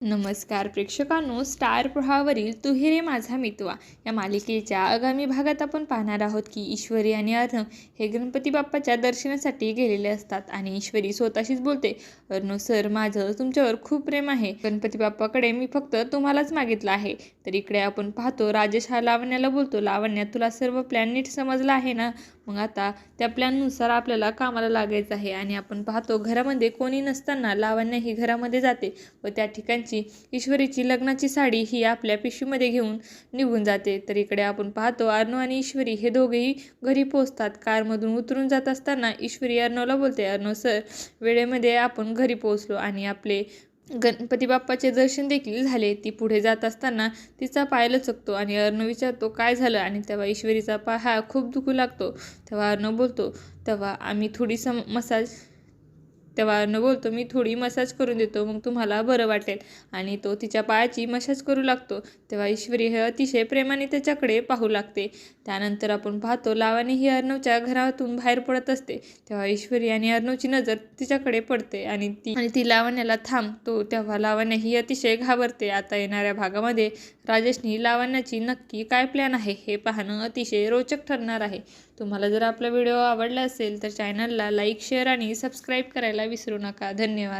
नमस्कार प्रेक्षकांनो स्टार प्रवाहावरील तुहेरे माझा मितवा. या मालिकेच्या आगामी भागात आपण पाहणार आहोत की ईश्वरी आणि अर्णव हे गणपती बाप्पाच्या दर्शनासाठी गेलेले असतात आणि ईश्वरी स्वतःशीच बोलते अर्णव सर माझं तुमच्यावर खूप प्रेम आहे. गणपती बाप्पाकडे मी फक्त तुम्हालाच मागितलं आहे. तर इकडे आपण पाहतो राजेश हा लावण्याला बोलतो. लावण्या तुला सर्व प्लॅन नीट समजला आहे ना? मग आता त्या प्लॅननुसार आपल्याला कामाला लागायचं आहे. आणि आपण पाहतो घरामध्ये कोणी नसताना लावण्या ही घरामध्ये जाते व त्या ठिकाणची ईश्वरीची लग्नाची साडी ही आपल्या पिशवीमध्ये घेऊन निघून जाते. तर इकडे आपण पाहतो अर्णव आणि ईश्वरी हे दोघेही घरी पोहोचतात. कारमधून उतरून जात असताना ईश्वरी अर्णवला बोलते अर्णव सर वेळेमध्ये आपण घरी पोहोचलो आणि आपले गणपती बाप्पाचे दर्शन देखील झाले. ती पुढे जात असताना तिचा पाय लचकतो आणि अर्णव विचारतो काय झालं? आणि तेव्हा ईश्वरीचा पाय हा खूप दुखू लागतो. तेव्हा अर्णव बोलतो तेव्हा आम्ही थोडी सम मसाज तेव्हा बोलतो मी थोडी मसाज करून देतो मग तुम्हाला बरं वाटेल. आणि तो तिच्या पायाची मसाज करू लागतो. तेव्हा ईश्वरी हे अतिशय प्रेमाने त्याच्याकडे पाहू लागते. त्यानंतर आपण पाहतो लावाने ही अर्णवच्या घरातून बाहेर पडत असते. तेव्हा ईश्वरी आणि अर्णवची नजर तिच्याकडे पडते आणि ती आणि ती लावण्याला थांबतो. तेव्हा लावण्या ही अतिशय घाबरते. आता येणाऱ्या भागामध्ये राजेशनी लावण्याची नक्की काय प्लॅन आहे हे पाहणं अतिशय रोचक ठरणार आहे. तुम्हाला जर आपला व्हिडिओ आवडला असेल तर चॅनलला लाईक शेअर आणि सबस्क्राईब करायला विसरू नका. धन्यवाद.